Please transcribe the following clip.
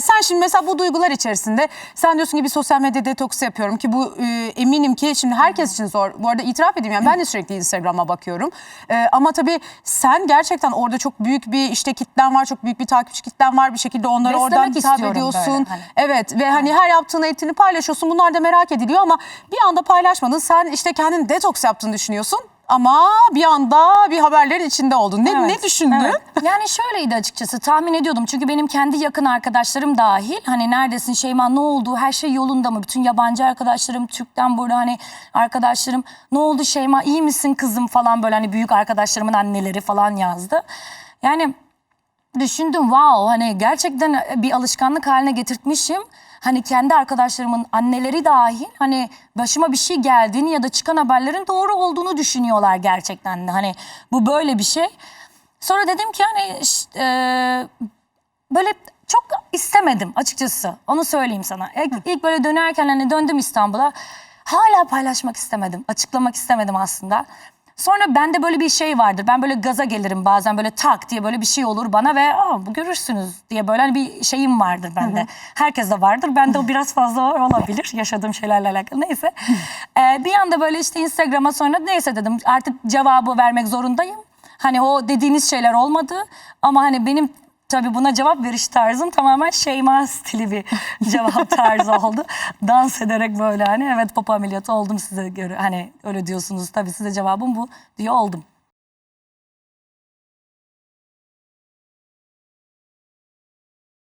Sen şimdi mesela bu duygular içerisinde sen diyorsun ki bir sosyal medya detoksu yapıyorum ki bu e, eminim ki şimdi herkes için zor. Bu arada itiraf edeyim yani ben de sürekli Instagram'a bakıyorum. E, ama tabii sen gerçekten orada çok büyük bir işte kitlen var, çok büyük bir takipçi kitlen var. Bir şekilde onları Beslemek oradan hitap istiyorum ediyorsun. böyle, hani. Evet ve hani her yaptığını ettiğini paylaşıyorsun. Bunlar da merak ediliyor ama bir anda paylaşmadın. Sen işte kendin detoks yaptığını düşünüyorsun. Ama bir anda bir haberlerin içinde oldun. Ne, ne Evet, düşündün? evet. Yani şöyleydi açıkçası tahmin ediyordum. Çünkü benim kendi yakın arkadaşlarım dahil hani neredesin Şeyma ne oldu her şey yolunda mı? Bütün yabancı arkadaşlarım Türk'ten burada hani arkadaşlarım ne oldu Şeyma iyi misin kızım falan böyle hani büyük arkadaşlarımın anneleri falan yazdı. Yani düşündüm wow hani gerçekten bir alışkanlık haline getirtmişim. Hani kendi arkadaşlarımın anneleri dahil hani başıma bir şey geldiğini ya da çıkan haberlerin doğru olduğunu düşünüyorlar gerçekten de. Hani bu böyle bir şey. Sonra dedim ki hani işte, e, böyle çok istemedim açıkçası. Onu söyleyeyim sana. İlk, ilk böyle dönerken hani döndüm İstanbul'a. Hala paylaşmak istemedim. Açıklamak istemedim aslında. Sonra bende böyle bir şey vardır. Ben böyle gaza gelirim bazen böyle tak diye böyle bir şey olur bana ve Aa, bu görürsünüz diye böyle hani bir şeyim vardır bende. Herkes de vardır. Bende o biraz fazla var olabilir yaşadığım şeylerle alakalı. Neyse. Ee, bir anda böyle işte Instagram'a sonra neyse dedim artık cevabı vermek zorundayım. Hani o dediğiniz şeyler olmadı ama hani benim tabii buna cevap veriş tarzım tamamen Şeyma stili bir cevap tarzı oldu. Dans ederek böyle hani evet papa ameliyatı oldum size göre hani öyle diyorsunuz tabii size cevabım bu diye oldum.